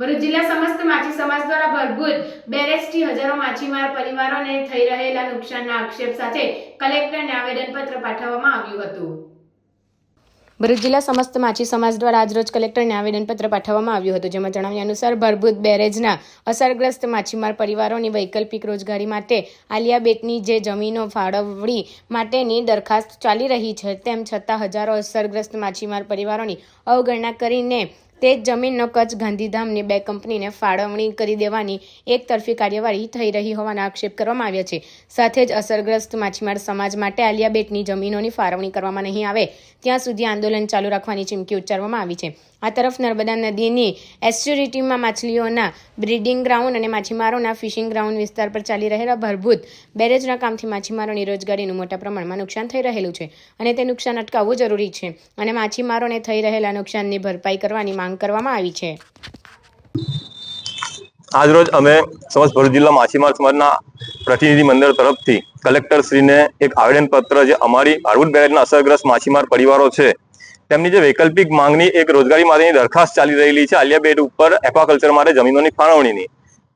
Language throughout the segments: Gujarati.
ભરૂચ જિલ્લા સમસ્ત માછી સમાજ દ્વારા ભરભૂત બેરેજથી હજારો માછીમાર પરિવારોને થઈ રહેલા નુકસાનના આક્ષેપ સાથે કલેક્ટરને આવેદનપત્ર પાઠવવામાં આવ્યું હતું. ભરૂચ જિલ્લા સમસ્ત માછી સમાજ દ્વારા આજરોજ કલેક્ટરને આવેદનપત્ર પાઠવવામાં આવ્યું હતું, જેમાં જણાવ્યા અનુસાર ભરભૂત બેરેજના અસરગ્રસ્ત માછીમાર પરિવારોની વૈકલ્પિક રોજગારી માટે આલિયા બેટની જે જમીનો ફાળવણી માટેની દરખાસ્ત ચાલી રહી છે, તેમ છતાં હજારો અસરગ્રસ્ત માછીમાર પરિવારોની અવગણના કરીને તે જ જમીનનો કચ્છ ગાંધીધામની બે કંપનીને ફાળવણી કરી દેવાની એક તરફી કાર્યવાહી થઈ રહી હોવાના આક્ષેપ કરવામાં આવ્યા છે. સાથે જ અસરગ્રસ્ત માછીમાર સમાજ માટે આલિયા બેટની જમીનોની ફાળવણી કરવામાં નહીં આવે, ત્યાં સુધી આંદોલન ચાલુ રાખવાની ચીમકી ઉચ્ચારવામાં આવી છે. આ તરફ નર્મદા નદીની એસ્ચ્યુરિટીમાં માછલીઓના બ્રીડિંગ ગ્રાઉન્ડ અને માછીમારોના ફિશિંગ ગ્રાઉન્ડ વિસ્તાર પર ચાલી રહેલા ભરભૂત બેરેજના કામથી માછીમારોની રોજગારીનું મોટા પ્રમાણમાં નુકસાન થઈ રહેલું છે અને તે નુકસાન અટકાવવું જરૂરી છે અને માછીમારોને થઈ રહેલા નુકસાનની ભરપાઈ કરવાની માંગ કરવામાં આવી છે. આજરોજ અમે સમસ્ત ભરૂચ જિલ્લા માછીમાર સમાજના પ્રતિનિધિ મંડળ તરફથી કલેક્ટર શ્રીને એક આવેદનપત્ર જે અમારી ભાડુત બેરેજના અસરગ્રસ્ત માછીમાર પરિવારો છે, તેમની જે વૈકલ્પિક માંગણી એક રોજગારી માટેની દરખાસ્ત ચાલી રહેલી છે આલિયા બેટ ઉપર એક્વાકલ્ચર માટે જમીનોની ફાળવણીની.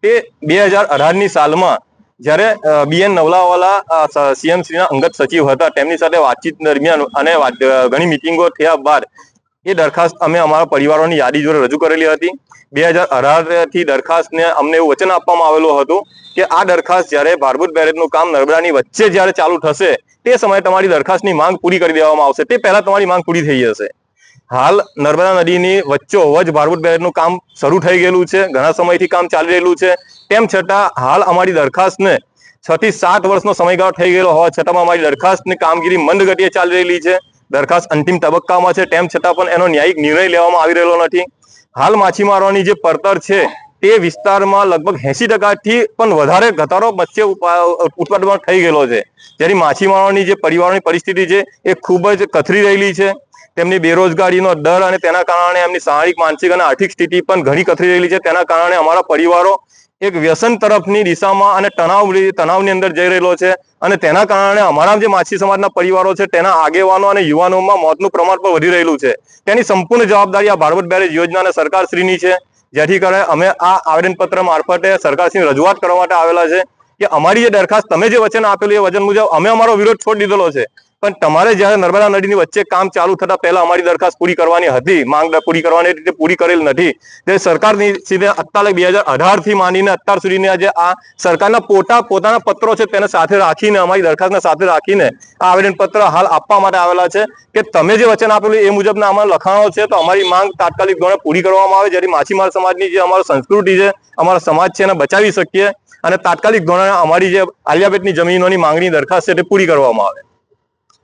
તે બે હજાર અઢારની સાલમાં જ્યારે બીએન નવલાવાલા સીએમ શ્રીના અંગત સચિવ હતા, તેમની સાથે વાતચીત દરમિયાન અને ઘણી મિટિંગો થયા બાદ એ દરખાસ્ત અમે અમારા પરિવારોની યાદી જોડે રજૂ કરેલી હતી. બે હજાર અઢારથી દરખાસ્તને અમને એવું વચન આપવામાં આવેલું હતું કે આ દરખાસ્ત જ્યારે ભારભૂત બેરેજનું કામ નર્મદાની વચ્ચે જ્યારે ચાલુ થશે, તે સમયે તમારી દરખાસ્તની માંગ પૂરી કરી દેવામાં આવશે. તે પહેલા તમારી માંગ પૂરી થઈ જશે હાલ નર્મદા નદીની વચ્ચોવચ ભારભૂત બેરેજનું કામ શરૂ થઈ ગયેલું છે, ઘણા સમયથી કામ ચાલી રહેલું છે. તેમ છતાં હાલ અમારી દરખાસ્તને છ થી સાત વર્ષનો સમયગાળો થઈ ગયેલો હોવા છતાં અમારી દરખાસ્તની કામગીરી મંદ ચાલી રહેલી છે. દરખાસ્ત અંતિમ તબક્કામાં છે. તેમ છતાં પણ એનો ન્યાયિક નિર્ણય લેવામાં આવી રહેલો નથી. હાલ માછીમારોની જે પડતર છે તે વિસ્તારમાં લગભગ એસી ટકાથી પણ વધારે ઘટાડો મત્સ્ય ઉત્પાદનમાં થઈ ગયેલો છે. જેની માછીમારોની જે પરિવારોની પરિસ્થિતિ છે એ ખૂબ જ કથરી રહેલી છે. તેમની બેરોજગારીનો દર અને તેના કારણે એમની શારીરિક, માનસિક અને આર્થિક સ્થિતિ પણ ઘણી કથરી રહેલી છે. તેના કારણે અમારા પરિવારો એક વ્યસન તરફની દિશામાં અને તણાવ તણાવની અંદર જઈ રહેલો છે અને તેના કારણે અમારા જે માછી સમાજના પરિવારો છે તેના આગેવાનો અને યુવાનોમાં મોતનું પ્રમાણ પણ વધી રહેલું છે. તેની સંપૂર્ણ જવાબદારી આ ભારત બેરેજ યોજના અને સરકારશ્રીની છે. જેથી કરીને અમે આ આવેદનપત્ર મારફતે સરકારશ્રી રજૂઆત કરવા માટે આવેલા છે કે અમારી જે દરખાસ્ત તમે જે વચન આપેલું એ વચન મુજબ અમે અમારો વિરોધ છોડી દીધેલો છે. પણ તમારે જ્યારે નર્મદા નદીની વચ્ચે કામ ચાલુ થતા પહેલા અમારી દરખાસ્ત પૂરી કરવાની હતી, માંગ પૂરી કરવાની રીતે પૂરી કરેલ નથી. તે સરકારની સીધે અત્યારે બે હજાર અઢારથી માંડીને અત્યાર સુધીના જે આ સરકારના પોતા પોતાના પત્રો છે તેને સાથે રાખીને, અમારી દરખાસ્તને સાથે રાખીને આ આવેદન પત્ર હાલ આપવા માટે આવેલા છે કે તમે જે વચન આપેલું એ મુજબના અમારા લખાણો છે. તો અમારી માંગ તાત્કાલિક ધોરણે પૂરી કરવામાં આવે, જેથી માછીમાર સમાજની જે અમારો સંસ્કૃતિ છે, અમારો સમાજ છે એને બચાવી શકીએ અને તાત્કાલિક ધોરણે અમારી જે આલિયાબેટની જમીનોની માંગણી દરખાસ્ત છે તે પૂરી કરવામાં આવે.